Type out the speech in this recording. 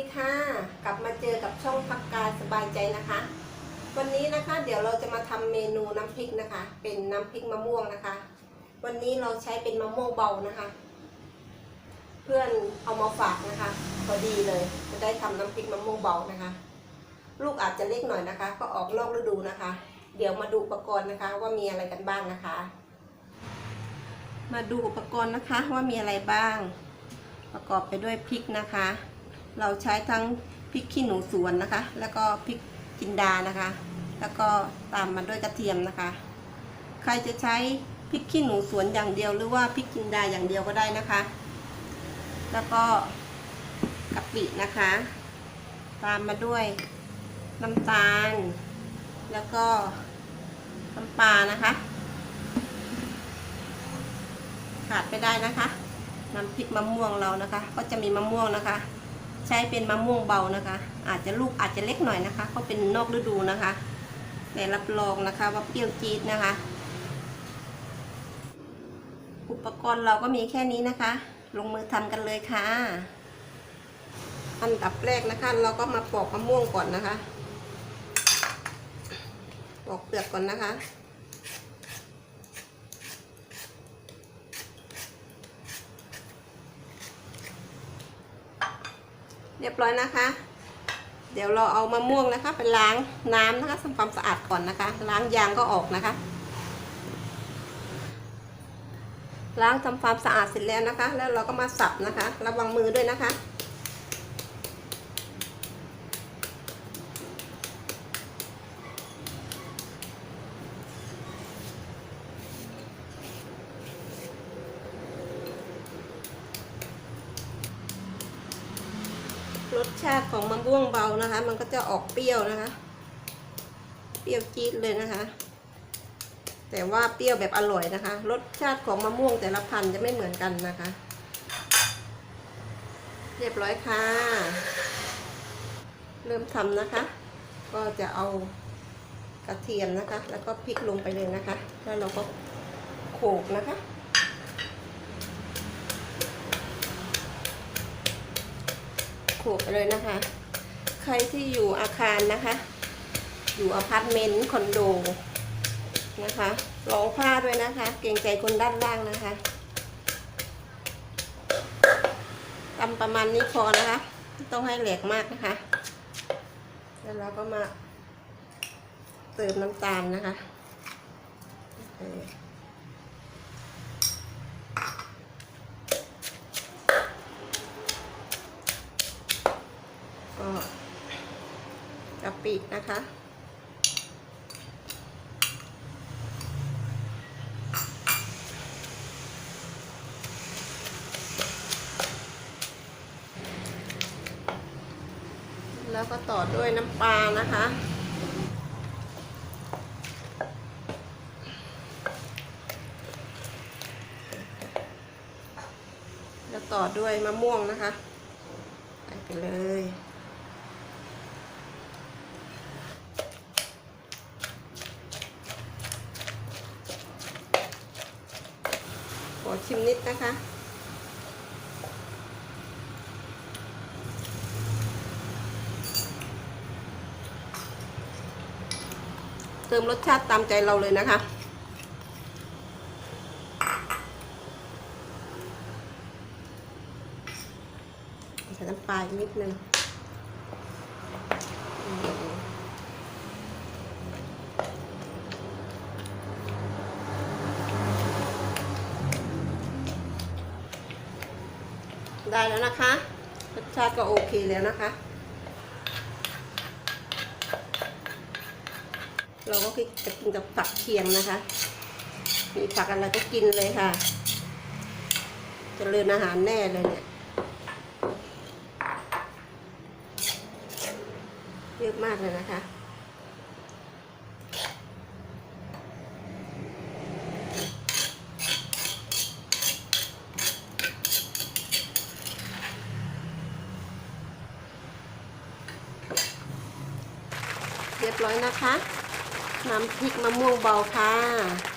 ีค่ะ กลับมาเจอกับช่องพักการสบายใจนะคะ วันนี้นะคะเดี๋ยวเราจะมาทำเมนูน้ำพริกนะคะ เป็นน้ำพริกมะม่วงนะคะ วันนี้เราใช้เป็นมะม่วงเบานะคะ เพื่อนเอามาฝากนะคะพอดีเลยจะได้ทำน้ำพริกมะม่วงเบานะคะ ลูกอาจจะเล็กหน่อยนะคะ ก็ออกนอกฤดูนะคะ เดี๋ยวมาดูอุปกรณ์นะคะ ว่ามีอะไรกันบ้างนะคะ มาดูอุปกรณ์นะคะว่ามีอะไรบ้างประกอบไปด้วยพริกนะคะ เราใช้ทั้งพริกขี้หนูสวนนะคะ แล้วก็พริกจินดานะคะ แล้วก็ตามมาด้วยกระเทียมนะคะ ใครจะใช้พริกขี้หนูสวนอย่างเดียวหรือว่าพริกจินดาอย่างเดียวก็ได้นะคะ แล้วก็กะปินะคะ ตามมาด้วยน้ำตาล แล้วก็น้ำปลานะคะ ขาดไม่ได้นะคะน้ำพริกมะม่วงเรานะคะ ก็จะมีมะม่วงนะคะ ใช้เป็นมะม่วงเบานะคะ อาจจะลูกอาจจะเล็กหน่อยนะคะเพราะเป็นนอกฤดูนะคะแต่รับรองนะคะว่าเปรี้ยวจี๊ดนะคะ อุปกรณ์เราก็มีแค่นี้นะคะ ลงมือทำกันเลยค่ะ อันดับแรกนะคะ เราก็มาปอกมะม่วงก่อนนะคะ ปอกเปลือกก่อนนะคะ รียบร้อยนะคะ เดี๋ยวเราเอามะม่วงนะคะไปล้างน้ำนะคะทำความสะอาดก่อนนะคะ ล้างยางก็ออกนะคะ ล้างทำความสะอาดเสร็จแล้วนะคะ แล้วเราก็มาสับนะคะ ระวังมือด้วยนะคะ รสชาติของมะม่วงเบานะคะ มันก็จะออกเปรี้ยวนะคะ เปรี้ยวจี๊ดเลยนะคะ แต่ว่าเปรี้ยวแบบอร่อยนะคะ รสชาติของมะม่วงแต่ละพันธุ์จะไม่เหมือนกันนะคะ เรียบร้อยค่ะ เริ่มทำนะคะ ก็จะเอากระเทียมนะคะ แล้วก็พริกลงไปเลยนะคะ แล้วเราก็โขลกนะคะ โขลกไปเลยนะคะ ใครที่อยู่อาคารนะคะ อยู่อพาร์ตเมนต์คอนโดนะคะรองผ้าด้วยนะคะ เกรงใจคนด้านล่างนะคะตำประมาณนี้พอนะคะต้องให้แหลกมากนะคะ แล้วเราก็มาเติมน้ำตาลนะคะเออก็ กนะคะ แล้วก็ต่อด้วยน้ำปลานะคะแล้วต่อด้วยมะม่วงนะคะ ไปเลย อชิมนิดนะคะ เติมรสชาติตามใจเราเลยนะคะใส่น้ำปลาอีกนิดนึง ได้แล้วนะคะรสชาติก็โอเคแล้วนะคะ เราก็จะกินกับผักเคียงนะคะ มีผักอะไรก็กินเลยค่ะจเจริญอาหารแน่เลยเนี่ยเยอะมากเลยนะคะ เรียบร้อยนะคะ น้ำพริกมะม่วงเบาค่ะ